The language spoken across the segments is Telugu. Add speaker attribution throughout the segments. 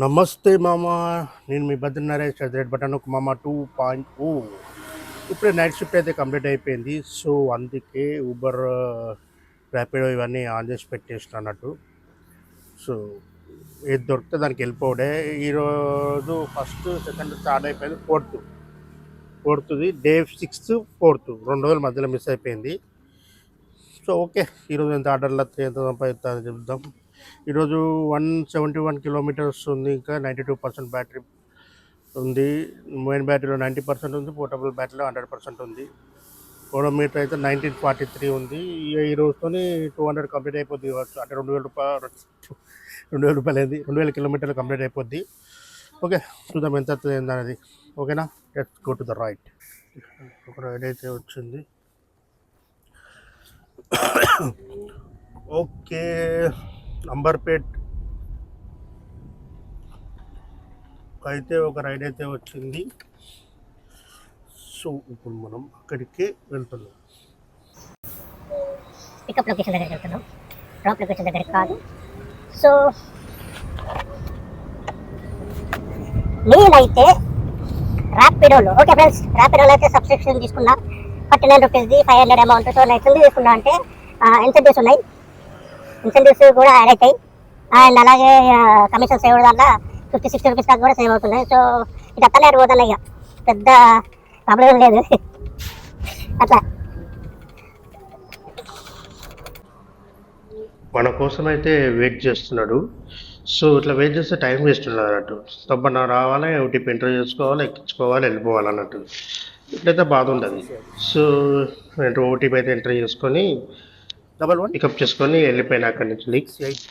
Speaker 1: నమస్తే మామ. నేను మీ భద్ర నరేష్ రెడ్ బటన్ ఒక మామ టూ పాయింట్ ఓ. ఇప్పుడే నైట్ షిఫ్ట్ అయితే కంప్లీట్ అయిపోయింది. సో అందుకే ఊబర్ ర్యాపిడో ఇవన్నీ ఆన్ చేసి పెట్టేసిన అన్నట్టు. సో ఏది దొరికితే దానికి వెళ్ళిపోవడే. ఈరోజు ఫస్ట్ సెకండ్ స్టార్ట్ అయిపోయింది ఫోర్త్ ఫోర్త్ది డే సిక్స్త్ ఫోర్త్ రెండు రోజుల మధ్యలో మిస్ అయిపోయింది. So okay. ఈరోజు ఎంత ఆర్డర్లు ఎంత సంపాదిస్తా చెప్దాం. ఈరోజు వన్ సెవెంటీ వన్ కిలోమీటర్స్ ఉంది ఇంకా నైంటీ టూ పర్సెంట్ బ్యాటరీ ఉంది. మెయిన్ బ్యాటరీలో నైంటీ పర్సెంట్ ఉంది పోర్టబుల్ బ్యాటరీలో హండ్రెడ్ పర్సెంట్ ఉంది. ఓడోమీటర్ అయితే నైన్టీన్ ఫార్టీ త్రీ ఉంది. ఈ- రోజుతోని టూ హండ్రెడ్ కంప్లీట్ అయిపోద్ది కావచ్చు. అంటే రెండు వేల రూపాయలు రెండు వేల రూపాయలు అయింది. రెండు వేల కిలోమీటర్లు కంప్లీట్ అయిపోద్ది. ఓకే చూద్దాం ఎంత అవుతుంది అనేది. ఓకేనా? Let's go to the right ఒక రైడ్ అయితే వచ్చింది. ఓకే. నంబర్పేట్ అయితే ఒక రైడ్ అయితే వచ్చింది. సో ఇప్పుడు మనం అక్కడికే వెళ్తున్నాం.
Speaker 2: పికప్ లొకేషన్ దగ్గరికి వెళ్తున్నాం. డ్రాప్ లొకేషన్ దగ్గరికి కాదు. సో నేనైతే ర్యాపిడోలో ఓకే ఫ్రెండ్స్ ర్యాపిడోలో అయితే సబ్స్క్రిప్షన్ తీసుకున్నా. ఫార్టీ నైన్ రూపీస్ది ఫైవ్ హండ్రెడ్ అమౌంట్ సో నేను ఎందుకు తీసుకున్నా అంటే ఇన్సెంటివ్స్ ఉన్నాయి? ఇన్సెంటివ్స్ కూడా యాడ్ అవుతాయి. అండ్ అలాగే కమిషన్ సేవ్ వల్ల ఫిఫ్టీ సిక్స్టీ రూపీస్ దాకా కూడా సేవ్ అవుతున్నాయి. సో ఇది అత్తనే పోతున్నాయి ఇక. పెద్ద ప్రాబ్లం లేదు. అట్లా.
Speaker 1: మన కోసం అయితే వెయిట్ చేస్తున్నాడు. సో ఇట్లా వెయిట్ చేస్తే టైం వేస్ట్ ఉన్నది అన్నట్టు. తప్పన రావాలి ఓటీపీ ఎంటర్ చేసుకోవాలి ఎక్కించుకోవాలి వెళ్ళిపోవాలి అన్నట్టు. ఇట్లయితే బాధ ఉండదు. సో ఓటీపీ అయితే ఎంటర్ చేసుకొని డబల్ వన్ పికప్ చేసుకొని వెళ్ళిపోయిన అక్కడి నుంచి లీక్స్ ఎయిట్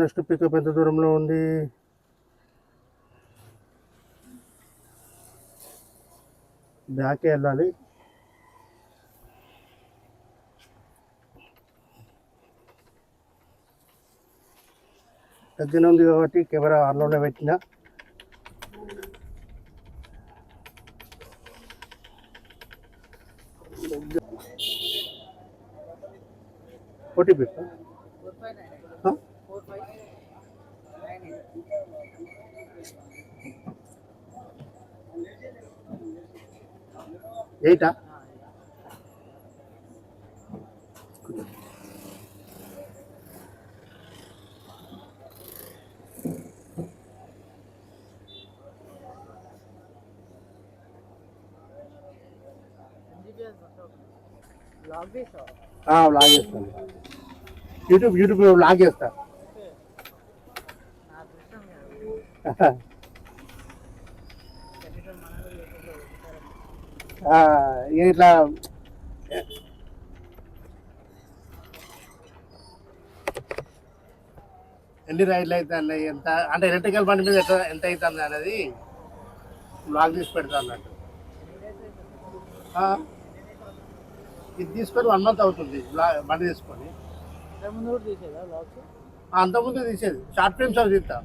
Speaker 1: నెక్స్ట్ పికప్ ఎంత దూరంలో ఉంది? బ్యాకే వెళ్ళాలి. దగ్గర ఉంది కాబట్టి కెమెరా ఆన్లోనే పెట్టిన. ఓటీపీ ఎయిటా? వ్లాగ్ చేస్తాను. యూట్యూబ్ యూట్యూబ్ వ్లాగ్ చేస్తా. ఇట్లా ఎన్ని రైడ్లు అవుతాయి ఎంత అంటే ఎలక్ట్రికల్ బండి మీద ఎంత ఎంత అవుతుంది అనేది బ్లాగ్ తీసి పెడతా అన్నట్టు. ఇది తీసుకొని వన్ మంత్ అవుతుంది బండి తీసుకొని. అంతకుముందు తీసేది. షార్ట్ ఫిల్మ్స్ అవి తీస్తా.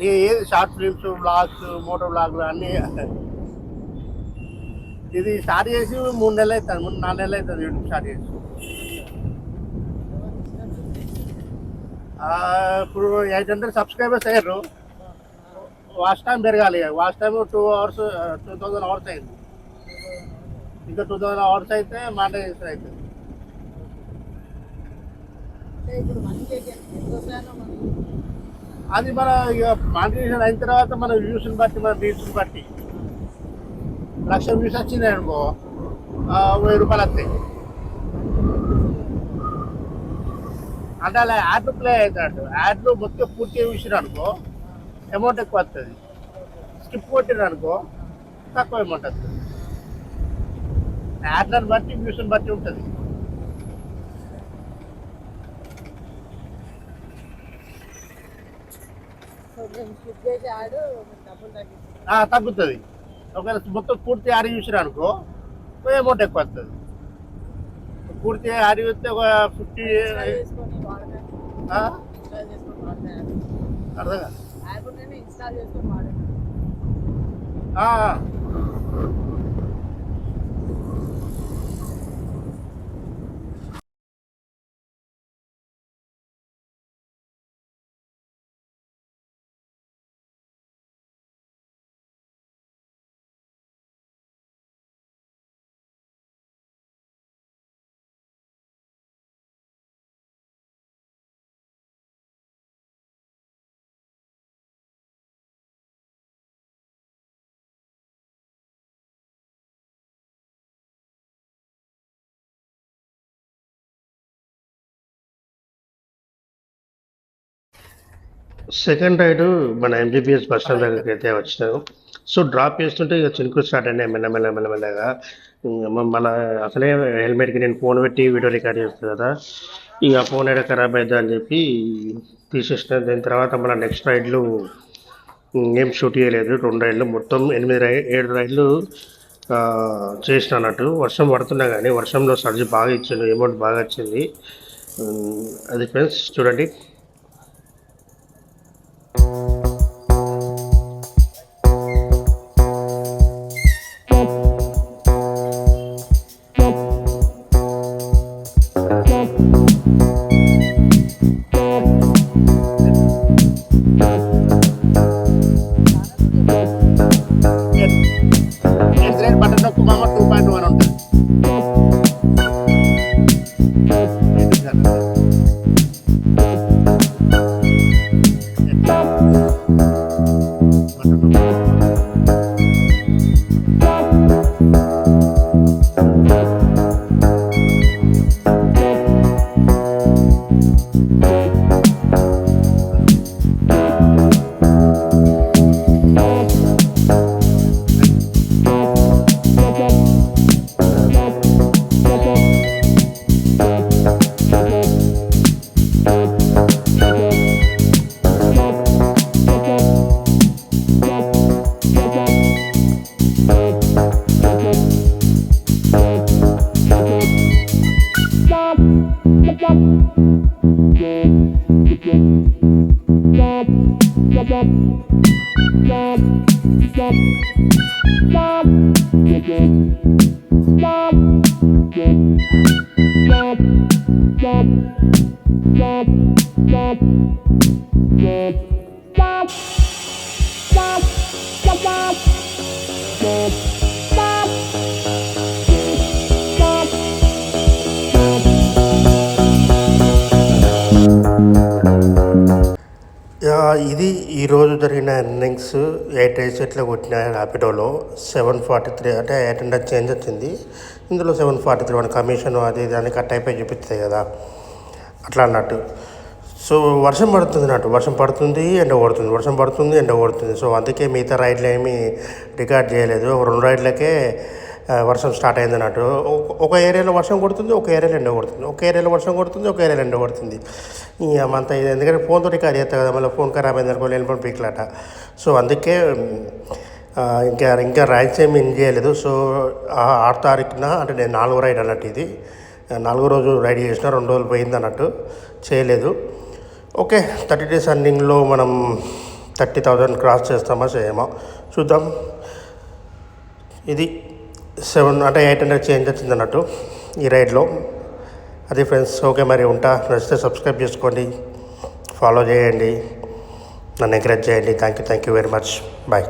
Speaker 1: ఏది షార్ట్ ఫిల్మ్స్ బ్లాగ్స్ మోటో బ్లాగ్లు అన్నీ. ఇది స్టార్ట్ చేసి మూడు నెలలు అవుతుంది మూడు నాలుగు నెలలు అవుతుంది యూట్యూబ్ స్టార్ట్ చేసి. ఇప్పుడు ఎయిట్ హండ్రెడ్ సబ్స్క్రైబర్స్ అయ్యారు. వాచ్ టైం పెరగాలి watch time two hours two thousand hours అయింది. ఇంకా టూ థౌజండ్ అవర్స్ అయితే మానిటైజేషన్ అవుతుంది
Speaker 3: అంటే ఇప్పుడు మనకి ఎంత వస్తాయో మనం
Speaker 1: అది మన ఇక మానిటైజేషన్ అయిన తర్వాత మన వ్యూస్ని బట్టి మన రీల్స్ని బట్టి. లక్ష వ్యూస్ వచ్చినాయి అనుకో వెయ్యి రూపాయలు వస్తాయి. అంటే అలా యాడ్లు ప్లే అవుతాడు. యాడ్లు మొత్తం పూర్తిగా చూసిన అనుకో అమౌంట్ ఎక్కువ వస్తుంది. స్కిప్ కొట్టిన అనుకో తక్కువ అమౌంట్ వస్తుంది. యాడ్లను బట్టి వ్యూస్ని బట్టి ఉంటుంది. తగ్గుతుంది. ఒకవేళ మొత్తం పూర్తి ఆడి చూసిరు అనుకో అమౌంట్ ఎక్కువ వస్తుంది. పూర్తి ఆడి వస్తే ఒక ఫిఫ్టీ అర్థం కాదు. సెకండ్ రైడ్ మన ఎంబీబీఎస్ బస్ స్టాండ్ దగ్గరికి అయితే వచ్చినాను సో డ్రాప్ చేస్తుంటే ఇక చినుకులు స్టార్ట్ అయినాయి మెల్లమెల్ల మెల్లమెల్లగా మన అసలే హెల్మెట్కి నేను ఫోన్ పెట్టి వీడియో రికార్డ్ చేస్తాను కదా. ఇక ఫోన్ ఎక్కడ ఖరాబ్ అవుతుంది అని చెప్పి తీసేసిన. దాని తర్వాత మన నెక్స్ట్ రైడ్లు ఏం షూట్ చేయలేదు. రెండు రైడ్లు మొత్తం ఎనిమిది రై ఏడు రైడ్లు చేసిన అన్నట్టు. వర్షం పడుతున్నా కానీ వర్షంలో సర్జీ బాగా ఇచ్చింది. అమౌంట్ బాగా వచ్చింది. అది ఫ్రెండ్స్ చూడండి. యా, ఈరోజు జరిగిన ఎర్నింగ్స్ ఎయిట్ రైస్ ఎట్లా కొట్టిన ర్యాపిడోలో సెవెన్ ఫార్టీ త్రీ అంటే ఎయిట్ హండ్రెడ్ చేంజ్ వచ్చింది. ఇందులో సెవెన్ ఫార్టీ త్రీ మన కమిషన్ అది ఇది అని కట్ అయిపోయి చూపిస్తాయి కదా. అట్లా అన్నట్టు. సో వర్షం పడుతుంది అన్నట్టు. వర్షం పడుతుంది ఎండ కొడుతుంది. వర్షం పడుతుంది ఎండ కొడుతుంది. సో అందుకే మిగతా రైడ్లు ఏమీ రికార్డ్ చేయలేదు. రెండు రైడ్లకే వర్షం స్టార్ట్ అయింది అన్నట్టు ఒక- ఏరియాలో వర్షం కొడుతుంది ఒక ఏరియాలో ఎండ కొడుతుంది. ఒక ఏరియాలో వర్షం కొడుతుంది ఒక ఏరియాలో ఎండ కొడుతుంది. అంతా ఇది. ఎందుకంటే ఫోన్తో రికార్డ్ చేస్తాం కదా మళ్ళీ ఫోన్ ఖరాబ్ అయింది అనుకో వెళ్ళిపోయి సో అందుకే ఇంకా ఇంకా రైడ్స్ ఏమి ఇన్ చేయలేదు. సో ఆ ఆరు తారీఖున అంటే నేను నాలుగో రైడ్ అన్నట్టు ఇది. నాలుగో రోజు రైడ్ చేసిన రెండు రోజులు పోయింది అన్నట్టు చేయలేదు. ఓకే థర్టీ డేస్ రన్నింగ్లో మనం థర్టీ థౌజండ్ క్రాస్ చేస్తామా చేయమా? చూద్దాం. ఇది. సెవెన్ అంటే ఎయిట్ హండ్రెడ్ చేంజ్ వచ్చింది అన్నట్టు ఈ రైడ్లో. అది ఫ్రెండ్స్ ఓకే మరి ఉంటా. నచ్చితే సబ్స్క్రైబ్ చేసుకోండి ఫాలో చేయండి నన్ను ఎంకరేజ్ చేయండి. Thank you thank you very much. Bye.